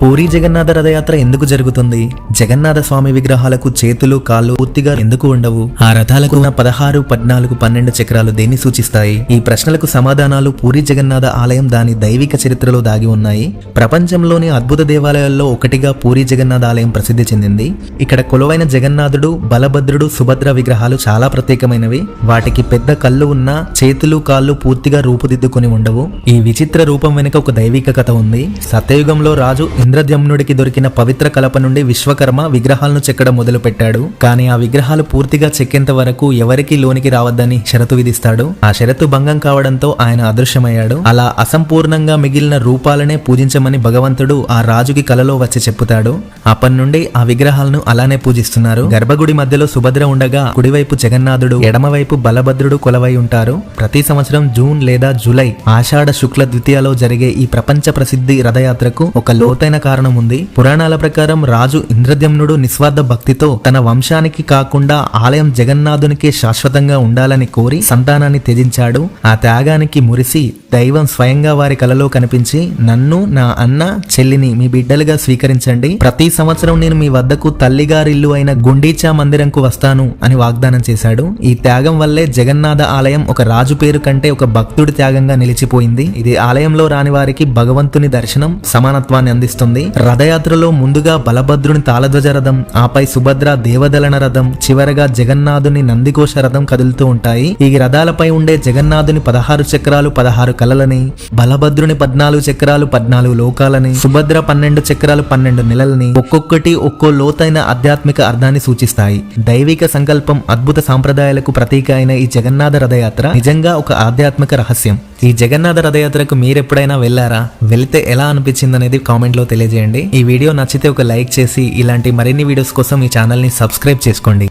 పూరి జగన్నాథ రథయాత్ర ఎందుకు జరుగుతుంది? జగన్నాథ స్వామి విగ్రహాలకు చేతులు కాళ్ళు పూర్తిగా ఎందుకు ఉండవు? ఆ రథాలకు ఉన్న పదహారు పద్నాలుగు పన్నెండు చక్రాలు దేన్ని సూచిస్తాయి? ఈ ప్రశ్నలకు సమాధానాలు పూరి జగన్నాథ ఆలయం దాని దైవిక చరిత్రలో దాగి ఉన్నాయి. ప్రపంచంలోని అద్భుత దేవాలయాల్లో ఒకటిగా పూరి జగన్నాథ ఆలయం ప్రసిద్ధి చెందింది. ఇక్కడ కొలువైన జగన్నాథుడు బలభద్రుడు సుభద్ర విగ్రహాలు చాలా ప్రత్యేకమైనవి. వాటికి పెద్ద కళ్ళు ఉన్న చేతులు కాళ్ళు పూర్తిగా రూపుదిద్దుకొని ఉండవు. ఈ విచిత్ర రూపం వెనుక ఒక దైవిక కథ ఉంది. సత్యయుగంలో రాజు ఇంద్రద్యమ్నుడికి దొరికిన పవిత్ర కలప నుండి విశ్వకర్మ విగ్రహాలను చెక్కడం మొదలు పెట్టాడు కానీ ఆ విగ్రహాలు పూర్తిగా చెక్కేంత వరకు ఎవరికి లోనికి రావద్దని షరతు విధిస్తాడు. ఆ షరతు భంగం కావడంతో ఆయన అదృశ్యమయ్యాడు. అలా అసంపూర్ణంగా మిగిలిన రూపాలనే పూజించమని భగవంతుడు ఆ రాజుకి కలలో వచ్చి చెప్పుతాడు. అప్పటి నుండి ఆ విగ్రహాలను అలానే పూజిస్తున్నారు. గర్భగుడి మధ్యలో సుభద్ర ఉండగా కుడివైపు జగన్నాథుడు ఎడమవైపు బలభద్రుడు కొలవై ఉంటారు. ప్రతి సంవత్సరం జూన్ లేదా జూలై ఆషాఢ శుక్ల ద్వితీయలో జరిగే ఈ ప్రపంచ ప్రసిద్ధి రథయాత్రకు ఒక లోతైన కారణం ఉంది. పురాణాల ప్రకారం రాజు ఇంద్రద్యమ్నుడు నిస్వార్థ భక్తితో తన వంశానికి కాకుండా ఆలయం జగన్నాథునికి శాశ్వతంగా ఉండాలని కోరి సంతానాన్ని త్యజించాడు. ఆ త్యాగానికి మురిసి దైవం స్వయంగా వారి కలలో కనిపించి నన్ను నా అన్న చెల్లిని మీ బిడ్డలుగా స్వీకరించండి. ప్రతి సంవత్సరం నేను మీ వద్దకు తల్లిగారిల్లు అయిన గుండీచా మందిరంకు వస్తాను అని వాగ్దానం చేశాడు. ఈ త్యాగం వల్లే జగన్నాథ ఆలయం ఒక రాజు పేరు కంటే ఒక భక్తుడి త్యాగంగా నిలిచిపోయింది. ఇది ఆలయంలో రాని వారికి భగవంతుని దర్శనం సమానత్వాన్ని అందిస్తుంది. రథయాత్రలో ముందుగా బలభద్రుని తాళధ్వజ రథం ఆపై సుభద్ర దేవదలన రథం చివరగా జగన్నాథుని నందికోశ రథం కదులుతూ ఉంటాయి. ఈ రథాలపై ఉండే జగన్నాథుని పదహారు చక్రాలు పదహారు కలలని బలభద్రుని పద్నాలుగు చక్రాలు పద్నాలుగు లోకాలని సుభద్ర పన్నెండు చక్రాలు పన్నెండు నెలలని ఒక్కొక్కటి ఒక్కో లోతైన ఆధ్యాత్మిక అర్థాన్ని సూచిస్తాయి. దైవిక సంకల్పం అద్భుత సాంప్రదాయాలకు ప్రతీక అయిన ఈ జగన్నాథ రథయాత్ర నిజంగా ఒక ఆధ్యాత్మిక రహస్యం. ఈ జగన్నాథ రథయాత్రకు మీరెప్పుడైనా వెళ్ళారా? వెళితే ఎలా అనిపించింది అనేది కామెంట్లో తెలియజేయండి. ఈ వీడియో నచ్చితే ఒక లైక్ చేసి ఇలాంటి మరిన్ని వీడియోస్ కోసం ఈ ఛానల్ని సబ్స్క్రైబ్ చేసుకోండి.